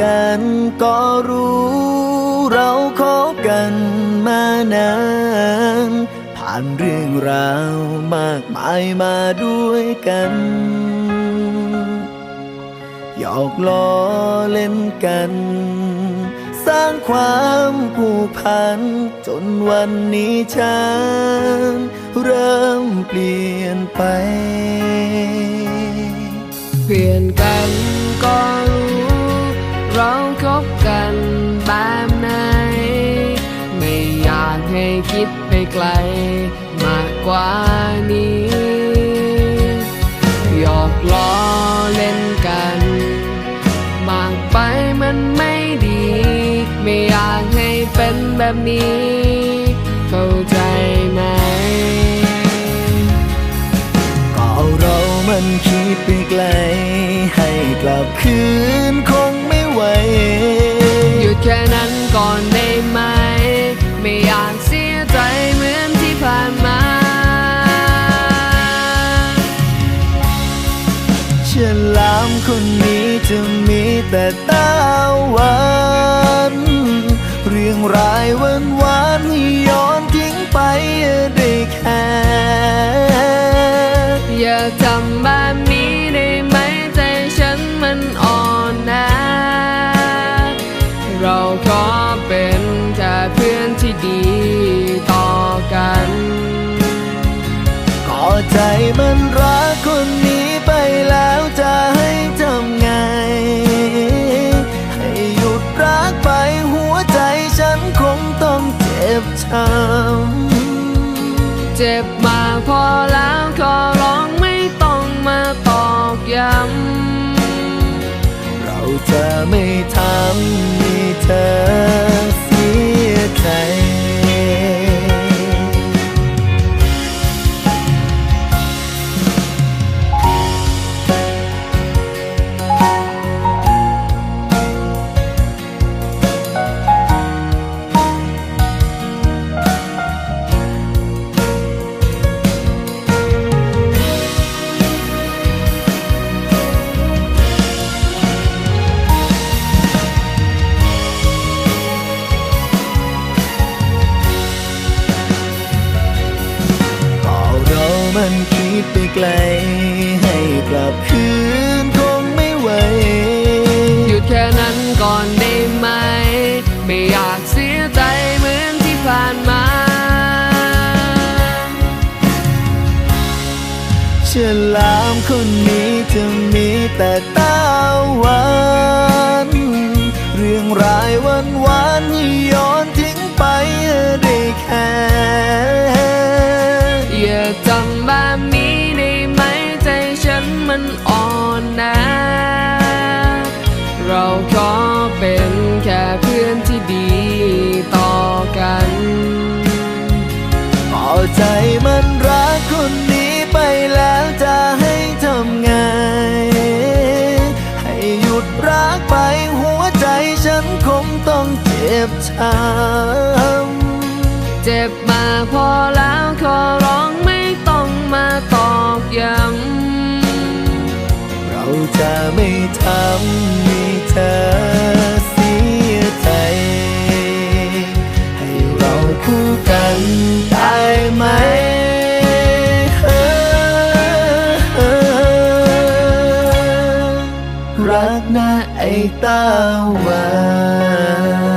กันก็รู้เราคบกันมานาน ผ่านเรื่องราวมากมายมาด้วยกันหยอกล้อเล่นกัน สร้างความผูกพัน จนวันนี้ฉันเริ่มเปลี่ยนไป เปลี่ยนกันก็รู้ เราคบกันแบบไหน ไม่อยากให้คิดไปไกล มากกว่านี้หยอกล้อเล่นกันมากไปมันไม่ดี ไม่อยากให้เป็นแบบนี้ เข้าใจไหม ก็เรามันคิดไปไกล ให้กลับคืนคง ก่อนได้ไหม ไม่อยากเสียใจเหมือนที่ผ่านมา เชื่อลามคนนี้จะมีแต่ตาหวานเรื่องรายวันวานๆให้ย้อนทิ้งไปได้แค่อย่าทำแบบนี้ได้ไหมใจฉันมันอ่อน ใจมันรักคนนี้ไปแล้วจะให้ทำไง ให้หยุดรักไปหัวใจฉันคงต้องเจ็บช้ำเจ็บมากพอแล้วขอ มันคิดไปไกล ให้กลับคืนคงไม่ไหว หยุดแค่นั้นก่อนได้ไหม ไม่อยากเสียใจเหมือนที่ผ่านมา เชื่อลามคนนี้จะมีแต่ตาหวาน เรื่องรายวันวานย้อน ใจมันรักคนนี้ไปแล้วจะให้ทำไง ให้หยุดรักไปหัวใจฉันคงต้องเจ็บช้ำเจ็บมาพอแล้วขอร้องไม่ต้องมาตอกย้ำเราจะไม่ทำให้เธอ รักนะไอ้ตาหวาน